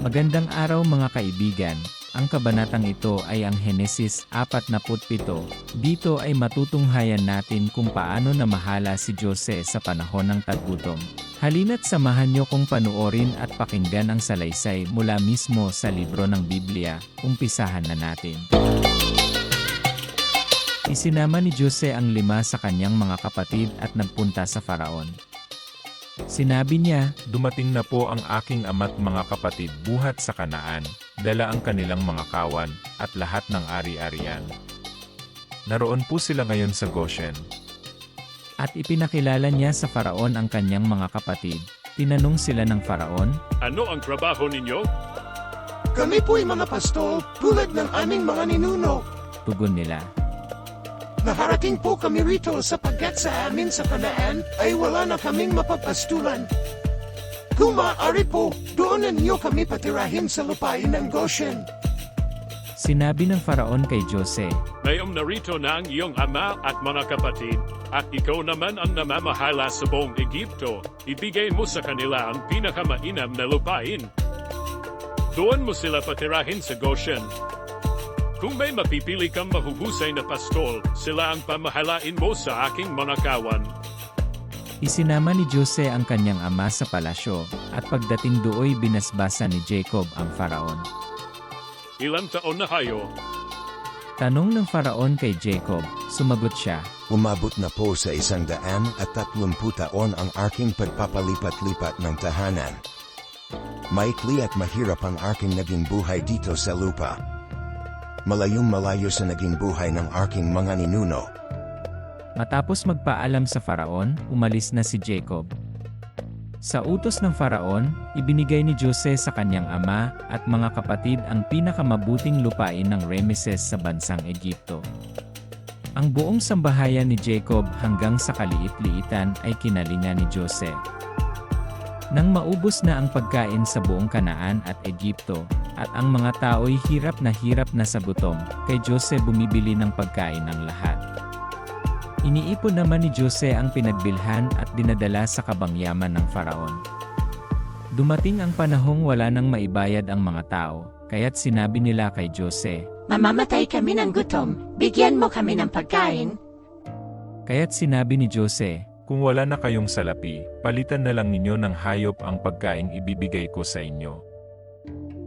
Magandang araw mga kaibigan. Ang kabanatang ito ay ang Henesis 47. Dito ay matutunghayan natin kung paano namahala si Jose sa panahon ng taggutom. Halina't samahan niyo kong panuorin at pakinggan ang salaysay mula mismo sa libro ng Biblia. Umpisahan na natin. Isinama ni Jose ang lima sa kanyang mga kapatid at nagpunta sa Faraon. Sinabi niya, Dumating na po ang aking ama't mga kapatid buhat sa kanaan, dala ang kanilang mga kawan, at lahat ng ari-arian. Naroon po sila ngayon sa Goshen. at ipinakilala niya sa Faraon ang kanyang mga kapatid. Tinanong sila ng Faraon, Ano ang trabaho ninyo? Kami po'y mga pastol, tulad ng aming mga ninuno. tugon nila. Naharating po kami rito sapagkat sa amin sa kanaan ay wala na kaming mapapastulan. Kung maaari po, doon na niyo kami patirahin sa lupain ng Goshen. Sinabi ng Faraon kay Jose, Ngayong narito na ang iyong ama at mga kapatid, at ikaw naman ang namamahala sa buong Egipto, ibigay mo sa kanila ang pinakamainam na lupain. Doon mo sila patirahin sa Goshen. Kung may mapipili kang mahuhusay na pastol, sila ang pamahalain mo sa aking mga kawan. Isinama ni Jose ang kanyang ama sa palasyo, at pagdating dooy binasbasa ni Jacob ang Faraon. Ilang taon na kayo? Tanong ng Faraon kay Jacob, sumagot siya, Umabot na po sa isang daan at tatlumpu taon ang aking pagpapalipat-lipat ng tahanan. Maikli at mahirap ang aking naging buhay dito sa lupa. Malayong malayo sa naging buhay ng aking mga ninuno. Matapos magpaalam sa Faraon, umalis na si Jacob. Sa utos ng Faraon, ibinigay ni Jose sa kanyang ama at mga kapatid ang pinakamabuting lupain ng Remeses sa bansang Egypto. Ang buong sambahayan ni Jacob hanggang sa kaliit-liitan ay kinalinga ni Jose. Nang maubos na ang pagkain sa buong Kanaan at Egypto, at ang mga tao'y hirap na hirap na sa gutom, kay Jose bumibili ng pagkain ng lahat. Iniipon naman ni Jose ang pinagbilhan at dinadala sa kabangyaman ng Faraon. Dumating ang panahong wala nang maibayad ang mga tao, kaya't sinabi nila kay Jose, Mamamatay kami ng gutom, bigyan mo kami ng pagkain. kaya't sinabi ni Jose, Kung wala na kayong salapi, palitan na lang ninyo ng hayop ang pagkaing ibibigay ko sa inyo.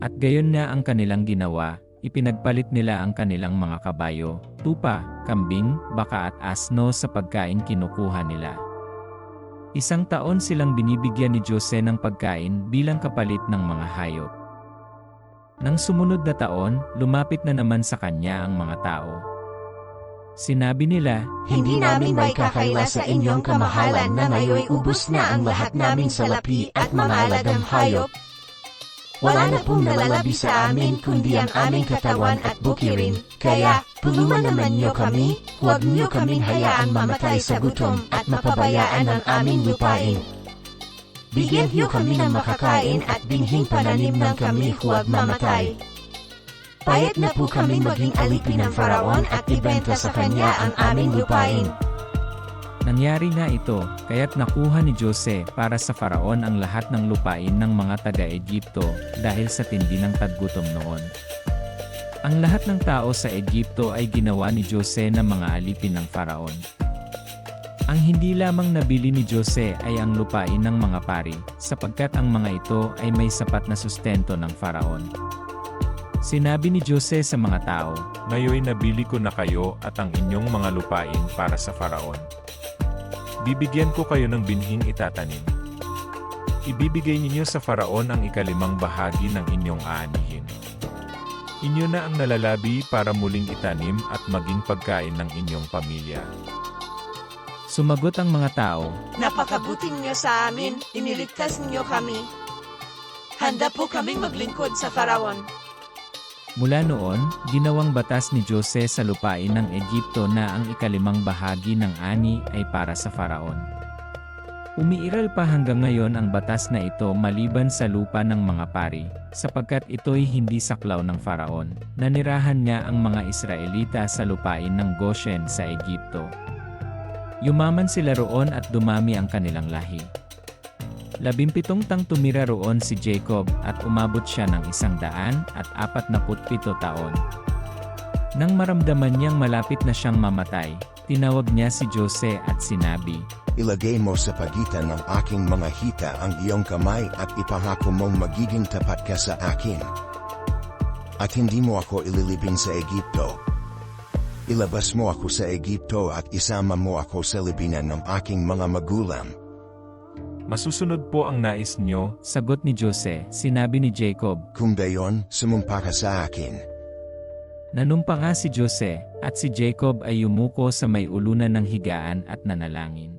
At gayon na ang kanilang ginawa, ipinagpalit nila ang kanilang mga kabayo, tupa, kambing, baka at asno sa pagkain kinukuha nila. Isang taon silang binibigyan ni Jose ng pagkain bilang kapalit ng mga hayop. Nang sumunod na taon, lumapit na naman sa kanya ang mga tao. Sinabi nila, Hindi namin may kakaila sa inyong kamahalan na ngayoy ubus na ang lahat naming salapi at mga alagang hayop. Wala na pong nalalabi sa amin kundi ang aming katawan at bukirin, kaya tulungan naman niyo kami, huwag niyo kaming hayaang mamatay sa gutom at mapabayaan ang aming lupain. Bigyan niyo kami ng makakain at binhing pananim ng kami huwag mamatay. Payat na po kami maging alipin ng Faraon at ibenta sa kanya ang aming lupain. Nangyari nga ito, kaya't nakuha ni Jose para sa Faraon ang lahat ng lupain ng mga taga-Egypto dahil sa tindi ng taggutom noon. Ang lahat ng tao sa Egypto ay ginawa ni Jose na mga alipin ng Faraon. Ang hindi lamang nabili ni Jose ay ang lupain ng mga pari, sapagkat ang mga ito ay may sapat na sustento ng Faraon. Sinabi ni Jose sa mga tao, Ngayon nabili ko na kayo at ang inyong mga lupain para sa Faraon. Bibigyan ko kayo ng binhing itatanim. Ibibigay ninyo sa Faraon ang ikalimang bahagi ng inyong aanihin. Inyo na ang nalalabi para muling itanim at maging pagkain ng inyong pamilya. Sumagot ang mga tao, Napakabuting niyo sa amin, iniligtas niyo kami. Handa po kaming maglingkod sa Faraon. Mula noon, ginawang batas ni Jose sa lupain ng Egypto na ang ikalimang bahagi ng ani ay para sa Faraon. Umiiral pa hanggang ngayon ang batas na ito maliban sa lupa ng mga pari, sapagkat ito'y hindi saklaw ng Faraon. Nanirahan niya ang mga Israelita sa lupain ng Goshen sa Egypto. Yumaman sila roon at dumami ang kanilang lahi. Labimpitong tang tumira roon si Jacob at umabot siya ng isang daan at apat na putpito taon. Nang maramdaman niyang malapit na siyang mamatay, tinawag niya si Jose at sinabi, Ilagay mo sa pagitan ng aking mga hita ang iyong kamay at ipangako mong magiging tapat ka sa akin. At hindi mo ako ililibing sa Egipto. Ilabas mo ako sa Egipto at isama mo ako sa libinan ng aking mga magulang. Masusunod po ang nais nyo, sagot ni Jose, sinabi ni Jacob, Kung gayon, sumumpa ka sa akin. Nanumpa nga si Jose, at si Jacob ay yumuko sa may ulunan ng higaan at nanalangin.